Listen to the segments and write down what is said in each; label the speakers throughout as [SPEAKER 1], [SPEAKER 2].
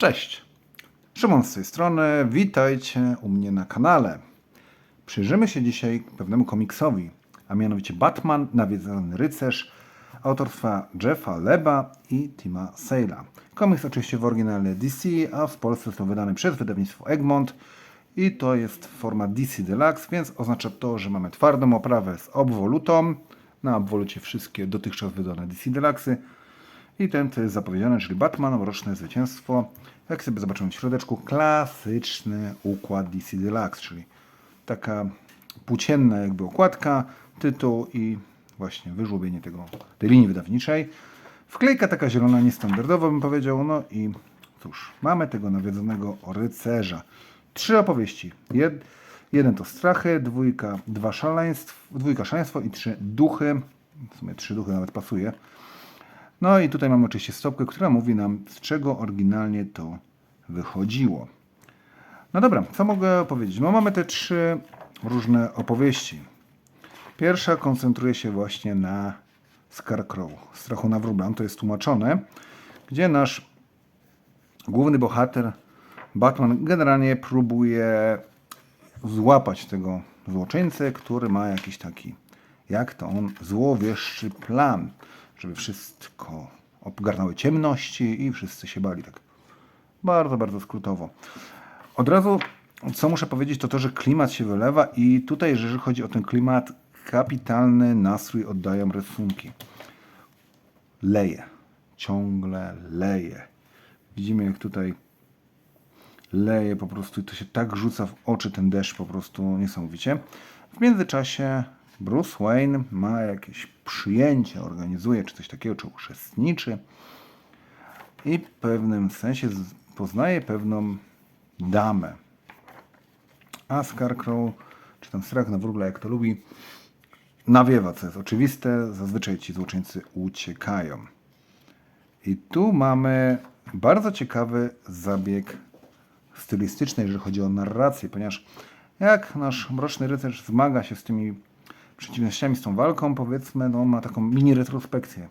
[SPEAKER 1] Cześć! Szymon z tej strony, witajcie u mnie na kanale. Przyjrzymy się dzisiaj pewnemu komiksowi, a mianowicie Batman, Nawiedzony Rycerz, autorstwa Jeffa Leba i Tima Sale'a. Komiks oczywiście w oryginalnej DC, a w Polsce został wydany przez wydawnictwo Egmont i to jest forma DC Deluxe, więc oznacza to, że mamy twardą oprawę z obwolutą, na obwolucie wszystkie dotychczas wydane DC Deluxe'y, i ten, co jest zapowiedziane, czyli Batman, Mroczne Zwycięstwo. Jak sobie zobaczymy w środeczku, klasyczny układ DC Deluxe, czyli taka płócienna jakby okładka, tytuł i właśnie wyżłobienie tego, tej linii wydawniczej. Wklejka taka zielona, niestandardowa bym powiedział. No i cóż, mamy tego nawiedzonego rycerza. Trzy opowieści. Jed, jeden to strachy, dwójka, dwa szaleństw, dwójka szaleństwo i trzy duchy. W sumie trzy duchy nawet pasuje. No i tutaj mamy oczywiście stopkę, która mówi nam, z czego oryginalnie to wychodziło. No dobra, co mogę powiedzieć? No mamy te trzy różne opowieści. Pierwsza koncentruje się właśnie na Scarecrow, strachu na wróbla. To jest tłumaczone, gdzie nasz główny bohater, Batman, generalnie próbuje złapać tego złoczyńcę, który ma jakiś taki, jak to on, złowieszczy plan, żeby wszystko obgarnęły ciemności i wszyscy się bali tak bardzo, bardzo skrótowo. Od razu, co muszę powiedzieć, to to, że klimat się wylewa i tutaj, jeżeli chodzi o ten klimat, kapitalny nastrój oddają rysunki. Leje. Ciągle leje. Widzimy, jak tutaj leje po prostu i to się tak rzuca w oczy ten deszcz po prostu niesamowicie. W międzyczasie Bruce Wayne ma jakieś przyjęcie, organizuje czy coś takiego, czy uczestniczy i w pewnym sensie poznaje pewną damę. A Scarecrow, czy tam strach na wróble, jak to lubi, nawiewa, co jest oczywiste. Zazwyczaj ci złoczyńcy uciekają. I tu mamy bardzo ciekawy zabieg stylistyczny, jeżeli chodzi o narrację, ponieważ jak nasz Mroczny Rycerz zmaga się z tymi przeciwnościami, z tą walką, powiedzmy, no, ma taką mini retrospekcję.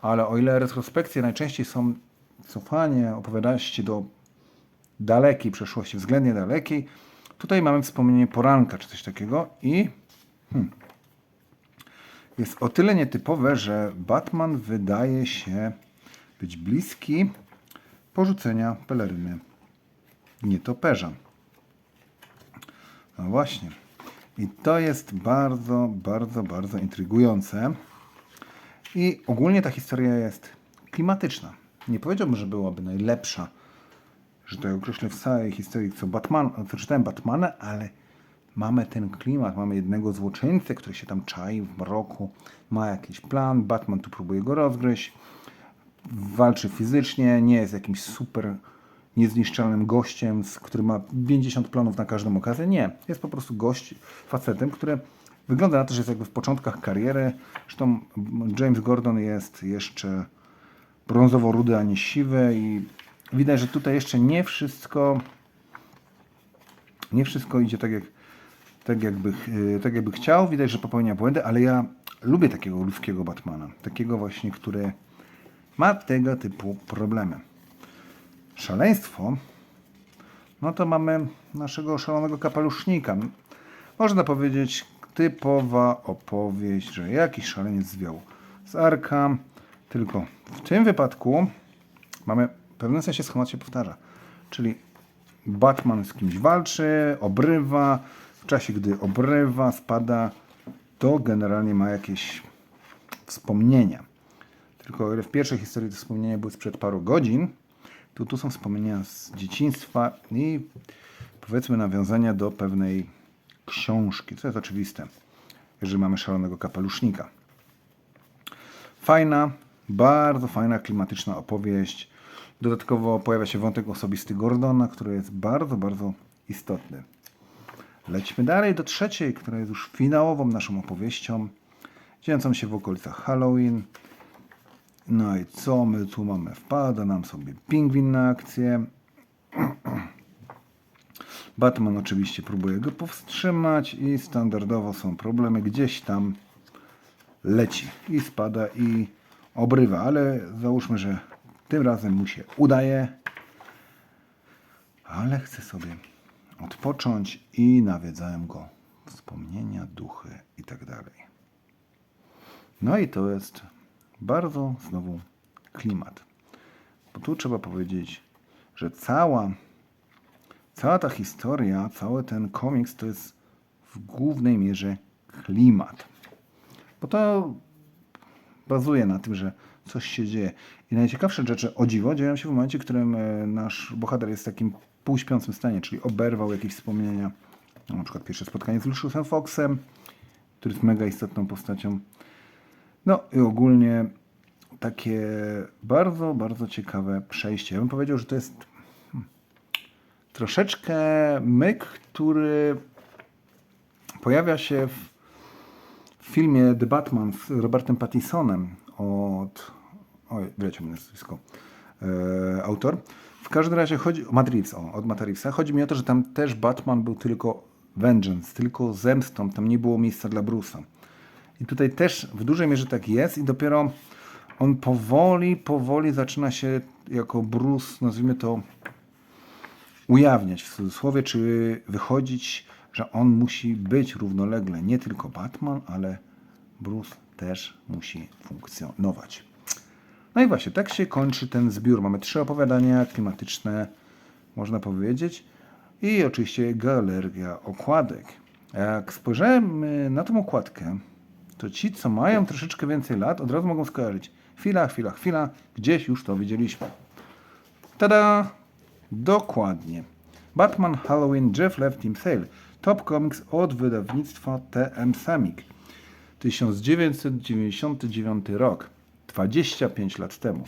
[SPEAKER 1] Ale o ile retrospekcje najczęściej są cofanie opowieści do dalekiej przeszłości, względnie dalekiej, tutaj mamy wspomnienie poranka, czy coś takiego i jest o tyle nietypowe, że Batman wydaje się być bliski porzucenia peleryny nietoperza. No właśnie. I to jest bardzo, bardzo, bardzo intrygujące. I ogólnie ta historia jest klimatyczna. Nie powiedziałbym, że byłaby najlepsza, że to określę w całej historii, co, Batman, co czytałem Batmana, ale mamy ten klimat, mamy jednego złoczyńcę, który się tam czai w mroku, ma jakiś plan, Batman tu próbuje go rozgryźć, walczy fizycznie, nie jest jakimś super niezniszczalnym gościem, który ma 50 planów na każdą okazję. Nie, jest po prostu gość, facetem, który wygląda na to, że jest jakby w początkach kariery. Zresztą James Gordon jest jeszcze brązowo-rudy, a nie siwy i widać, że tutaj jeszcze nie wszystko nie wszystko idzie tak jak tak jakby, e, tak jakby chciał. Widać, że popełnia błędy, ale ja lubię takiego ludzkiego Batmana. Takiego właśnie, który ma tego typu problemy. Szaleństwo, no to mamy naszego szalonego kapelusznika. Można powiedzieć typowa opowieść, że jakiś szaleniec zwiał z Arka, tylko w tym wypadku mamy w pewnym sensie schemat się powtarza. Czyli Batman z kimś walczy, obrywa, w czasie gdy obrywa, spada, to generalnie ma jakieś wspomnienia. Tylko w pierwszej historii te wspomnienia były sprzed paru godzin, to tu są wspomnienia z dzieciństwa i powiedzmy nawiązania do pewnej książki, co jest oczywiste, jeżeli mamy szalonego kapelusznika. Fajna, bardzo fajna, klimatyczna opowieść. Dodatkowo pojawia się wątek osobisty Gordona, który jest bardzo, bardzo istotny. Lećmy dalej do trzeciej, która jest już finałową naszą opowieścią, dziejącą się w okolicach Halloween. No i co my tu mamy? Wpada nam sobie pingwin na akcję. Batman oczywiście próbuje go powstrzymać i standardowo są problemy. Gdzieś tam leci i spada i obrywa, ale załóżmy, że tym razem mu się udaje. ale chcę sobie odpocząć i nawiedzałem go wspomnienia, duchy i tak. No i to jest bardzo znowu klimat. Bo tu trzeba powiedzieć, że cała, cała ta historia, cały ten komiks to jest w głównej mierze klimat. Bo to bazuje na tym, że coś się dzieje. I najciekawsze rzeczy, o dziwo, dzieją się w momencie, w którym e, nasz bohater jest w takim półśpiącym stanie, czyli oberwał jakieś wspomnienia. Na przykład pierwsze spotkanie z Luciusem Foxem, który jest mega istotną postacią. No i ogólnie takie bardzo, bardzo ciekawe przejście. Ja bym powiedział, że to jest hmm, troszeczkę myk, który pojawia się w, filmie The Batman z Robertem Pattisonem od... Oj, wyleciał mi nazwisko. E, autor. W każdym razie chodzi o Reeves, o, od Matta Reevesa. Chodzi mi o to, że tam też Batman był tylko vengeance, tylko zemstą. Tam nie było miejsca dla Bruce'a. I tutaj też w dużej mierze tak jest i dopiero on powoli, powoli zaczyna się jako Bruce, nazwijmy to, ujawniać w cudzysłowie, czy wychodzić, że on musi być równolegle nie tylko Batman, ale Bruce też musi funkcjonować. No i właśnie, tak się kończy ten zbiór. Mamy trzy opowiadania klimatyczne, można powiedzieć, i oczywiście galeria okładek. Jak spojrzałem na tą okładkę, to ci, co mają troszeczkę więcej lat, od razu mogą skojarzyć. Chwila, chwila, chwila, gdzieś już to widzieliśmy. Tada! Dokładnie. Batman Halloween Jeff Left Team Sale. Top Comics od wydawnictwa TM Semik. 1999 rok. 25 lat temu.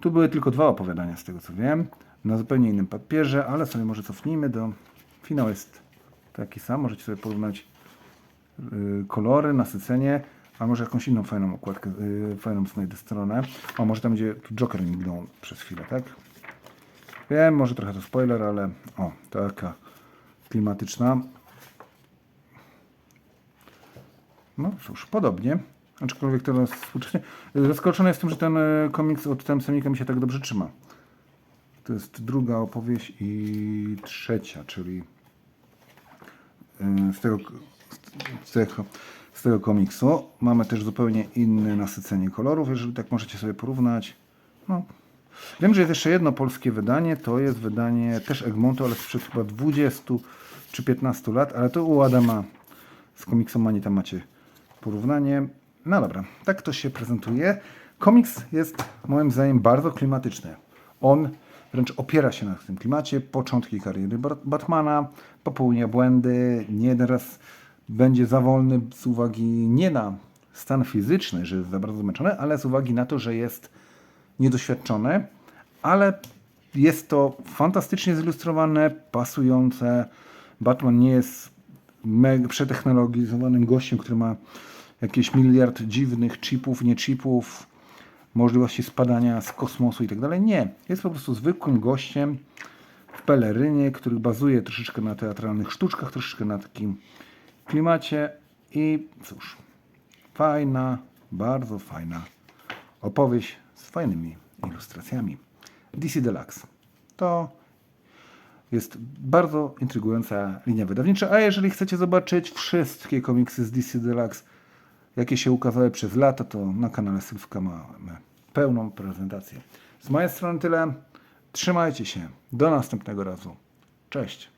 [SPEAKER 1] Tu były tylko dwa opowiadania, z tego co wiem, na zupełnie innym papierze, ale sobie może cofnijmy do. Finał jest taki sam, możecie sobie porównać kolory, nasycenie, a może jakąś inną fajną okładkę, yy, fajną znajdę stronę. O, może tam będzie Joker mignął przez chwilę, tak? Wiem, może trochę to spoiler, ale o, taka klimatyczna. No cóż, podobnie. Aczkolwiek teraz współcześnie. Zaskoczony jestem, że ten e, komiks od Temsemika mi się tak dobrze trzyma. To jest druga opowieść i trzecia, czyli z tego, z tego, z tego komiksu. Mamy też zupełnie inne nasycenie kolorów, jeżeli tak możecie sobie porównać. No. Wiem, że jest jeszcze jedno polskie wydanie, to jest wydanie też Egmontu, ale sprzed chyba 20 czy 15 lat, ale to u Adama z komiksomanii tam macie porównanie. No dobra, tak to się prezentuje. Komiks jest moim zdaniem bardzo klimatyczny. On wręcz opiera się na tym klimacie. Początki kariery Bat- Batmana, popełnia błędy, nie jeden będzie za wolny z uwagi nie na stan fizyczny, że jest za bardzo zmęczony, ale z uwagi na to, że jest niedoświadczony, ale jest to fantastycznie zilustrowane, pasujące. Batman nie jest mega przetechnologizowanym gościem, który ma jakieś miliard dziwnych chipów, nie chipów, możliwości spadania z kosmosu i tak dalej. Nie. Jest po prostu zwykłym gościem w pelerynie, który bazuje troszeczkę na teatralnych sztuczkach, troszeczkę na takim klimacie i cóż, fajna, bardzo fajna opowieść z fajnymi ilustracjami. DC Deluxe. To jest bardzo intrygująca linia wydawnicza, a jeżeli chcecie zobaczyć wszystkie komiksy z DC Deluxe, jakie się ukazały przez lata, to na kanale Sylwka mamy pełną prezentację. Z mojej strony tyle. Trzymajcie się. Do następnego razu. Cześć.